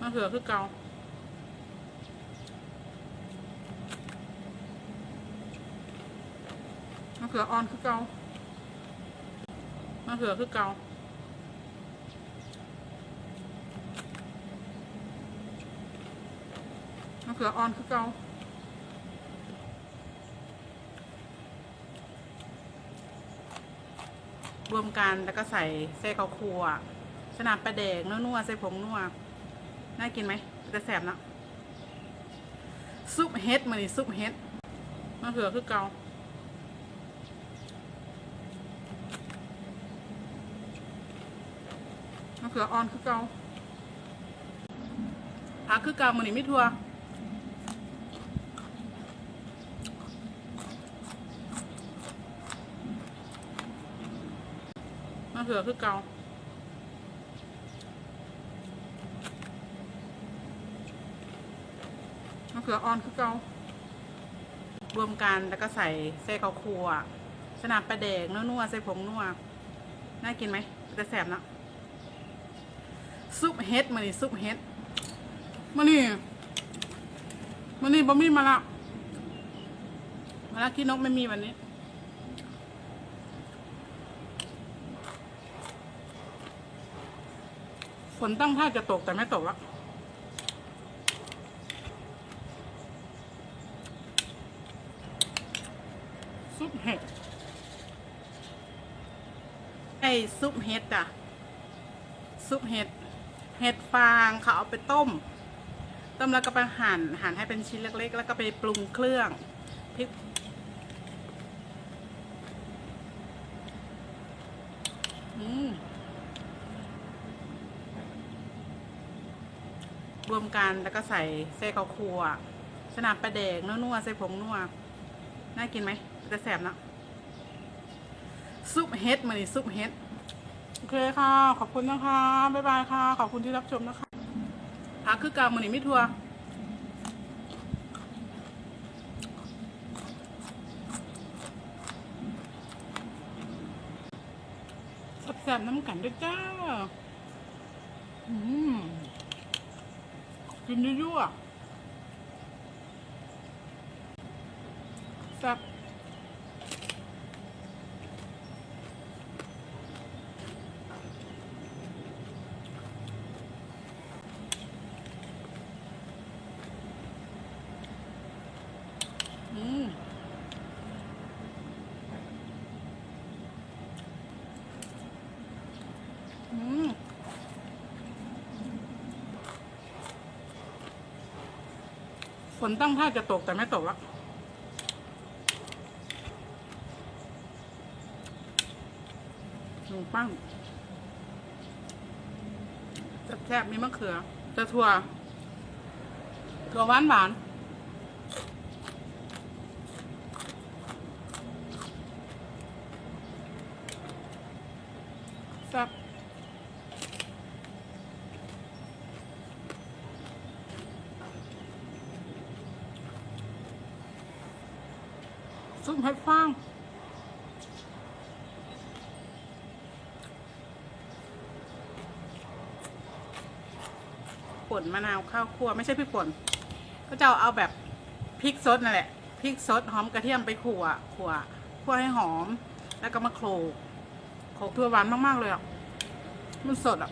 มะเขือคือเกามะเขืออ่อนคือเกามะเขือคือเกามะเขืออ่อนคือเการวมกันแล้วก็ใส่เส้ข้าวคั่วสนามปลาแดกนัวๆใส่ผงนัว น่ากินไหมจะแสบนะซุปเฮ็ดมานี่ซุปเฮ็ดมะเขือคือเกามะเขืออ่อนคือเกาผักคือเกามันนี่ไม่ทัวมะเขือคือเกามะ เขืออ่อนคือเการวมกันแล้วก็ใส่เส้ข้าวคั่วสนามปลาแดกนัวๆใส่ผงนัวน่ากินไหมจะแสบนะซุปเฮ็ดมานี่ซุปเฮ็ดมานี่มานี่บะหมี่มาละมาละขี้นกไม่มีวันนี้ฝนตั้งท่าจะตกแต่ไม่ตกละ ซุปเห็ดไอ้ซุปเห็ดอะซุปเห็ด เห็ดฟางเขาเอาไปต้ม ต้มแล้วก็ไปหั่น หั่นให้เป็นชิ้นเล็ก ๆ แล้วก็ไปปรุงเครื่องพริกอืมรวมกันแล้วก็ใส่เส้ข้าวคั่ว สนามปลาแดกนัวๆใส่ผงนัว น่ากินไหม จะแสบนะซุปเห็ดมานี่ซุปเห็ดโอเคค่ะ ขอบคุณนะคะ บ๊ายบายค่ะ ขอบคุณที่รับชมนะคะพักคือกามันนี่ไม่ทัวร์แซ่บๆน้ำกันด้วยจ้า อืม กินยั่วๆแซ่บ อืมอืม ฝนตั้งท่าจะตกแต่ไม่ตกละหนูปั้งแซ่บๆมีมะเขือจะถั่วถั่วหวานหวานางป่นมะนาวข้าวคั่วไม่ใช่พริกป่นก็จะเอาแบบพริกสดนั่นแหละพริกสดหอมกระเทียมไปขั่วขั่วคั่วให้หอม แล้วก็มาโขลกโขลกทั่วหวานมาก ๆ เลยอะมันสดอะ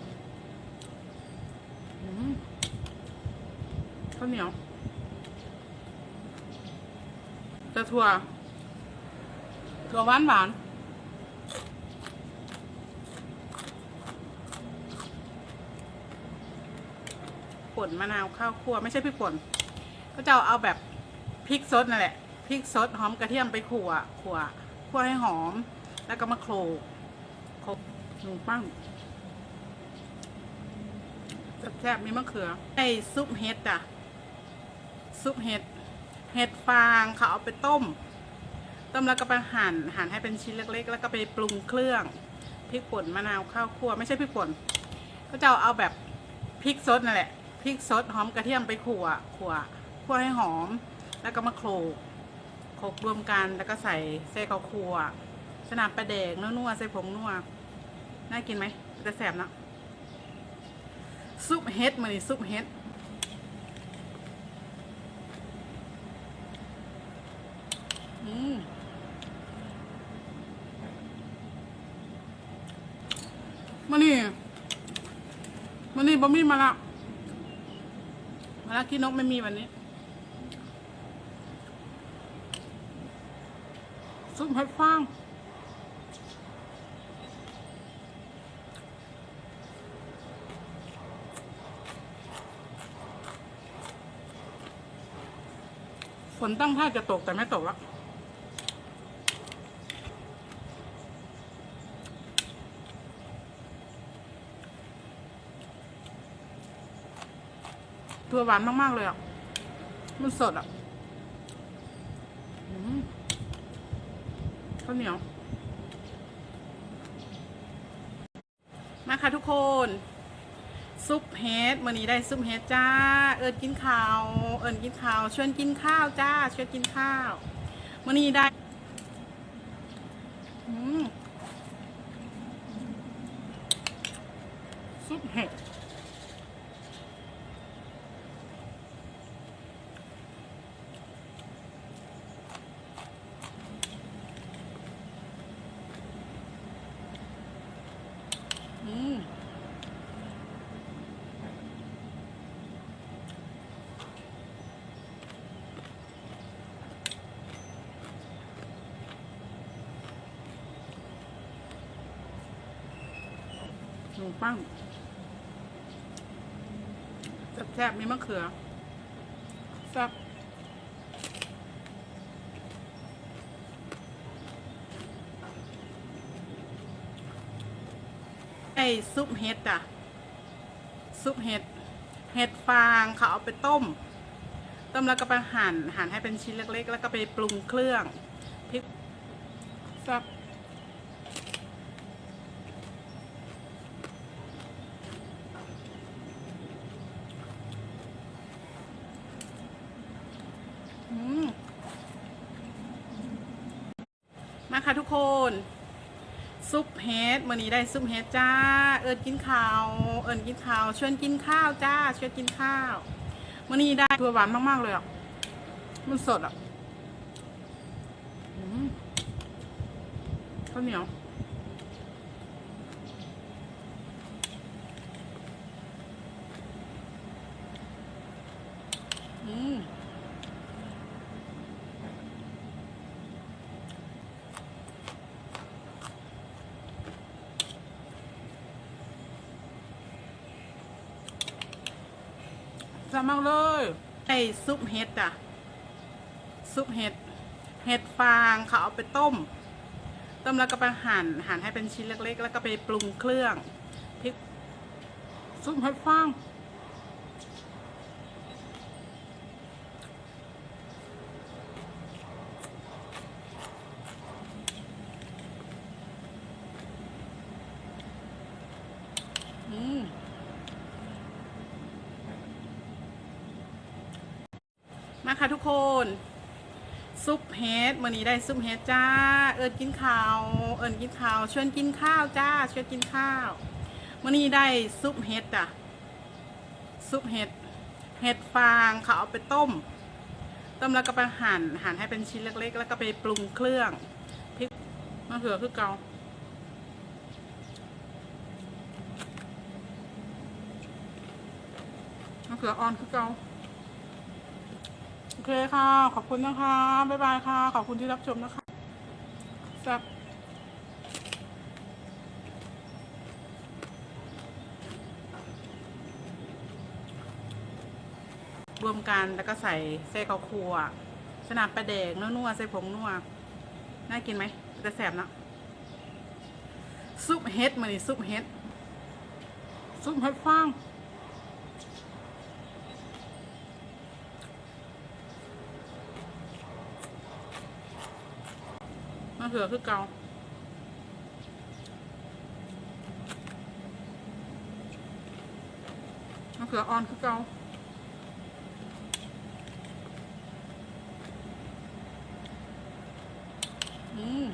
ข้าวเหนียวจะถั่ว ถั่วหวานหวานป่นมะนาวข้าวคั่วไม่ใช่พริกป่นก็จะเอาแบบพริกสดนั่นแหละพริกสดหอมกระเทียมไปขั่วขั่วคั่วให้หอม แล้วก็มาโขลกครบหนูปั้งแซ่บๆมีมะเขือไอ้ซุปเห็ดอะ ซุปเห็ด เห็ดฟางเขาเอาไปต้ม ต้มแล้วก็ไปหั่นหั่นให้เป็นชิ้นเล็ก ๆ แล้วก็ไปปรุงเครื่องพริกป่นมะนาวข้าวคั่วไม่ใช่พริกป่นก็จะเอาแบบพริกซดนั่นแหละพริกซดหอมกระเทียมไปขั่วขั่วขั่วให้หอม แล้วก็มาโขลกโขลกรวมกันแล้วก็ใส่เส้นข้าวคั่วสนามประเดกนัวๆใส่ผงนัวน่ากินไหมจะแสบนะซุปเฮ็ดมาดิซุปเฮ็ดอืม บะมี่มาละมาละขี้นกไม่มีวันนี้ ซุปเห็ดฟางฝนตั้งท่าจะตกแต่ไม่ตกละ ตัวหวานมาก ๆ เลยอะ มันสดอะอข้าวเหนียว มาค่ะทุกคน ซุปเฮดมื่อนี้ได้ซุปเฮดจ้า เอิญกินข้าว เอิญกินข้าวชวนกินข้าวจ้าชวนกินข้าวมื่อนี้ได้อืมซุปเห็ดอืม ข นมปังแซ่บๆมีมะเขือแซ่บไอซุปเห็ดอะซุปเห็ด เห็ดฟางเขาเอาไปต้ม ต้มแล้วก็ไปหั่น หั่นให้เป็นชิ้นเล็ก ๆ แล้วก็ไปปรุงเครื่องพริกแซ่บ อืม ค่ะทุกคนซุปเฮดมื่อนี้ได้ซุปเฮดจ้า เอิญกินข้าว เอิญกินข้าวชวนกินข้าวจ้าชวนกินข้าวมื่อนี้ได้ตัวหวานมากๆเลยอะมันสดอะอืมข้าวเหนียวอืม บมากเลยไอซุปเห็ดอะซุปเห็ด เห็ดฟางเขาเอาไปต้ม ต้มแล้วก็ไปหั่น หั่นให้เป็นชิ้นเล็ก ๆ แล้วก็ไปปรุงเครื่องพริกซุปเห็ดฟาง อืม มาค่ะทุกคน ซุปเฮดมื่อนี้ได้ซุปเฮดจ้า เอิญกินข้าว เอิญกินข้าวชวนกินข้าวจ้าชวนกินข้าวมื่อนี้ได้ซุปเฮดอะซุปเห็ดเห็ดฟางเขาเอาไปต้ม ต้มแล้วก็ไปหั่นหั่นให้เป็นชิ้นเล็ก ๆ แล้วก็ไปปรุงเครื่องพริกมะเขือคือเกามะเขืออ่อนคือเกาโอ เคค่ะ ขอบคุณนะคะ บ๊ายบายค่ะ ขอบคุณที่รับชมนะคะแซ่บรวมกันแล้วก็ใส่เส้ข้าวคั่วสนามปลาแดงนัวๆใส่ผงนัว น่ากินไหมจะแสบนะซุปเฮ็ดมาดิซุปเฮ็ดซุปเฮ็ดฟาง เขือคือเกามะเขืออ่อนคือเกาอืม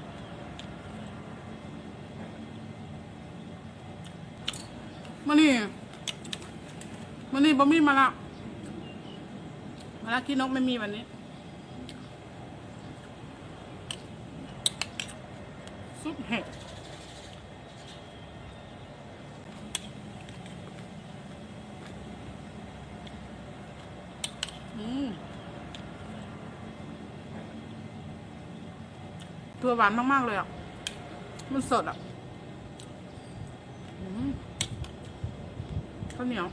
มานี่มานี่บะมี่มาละ มาละขี้นกไม่มีวันนี้ ตัวหวานมาก ๆ เลยอะ มันสดอะข้าวเหนียว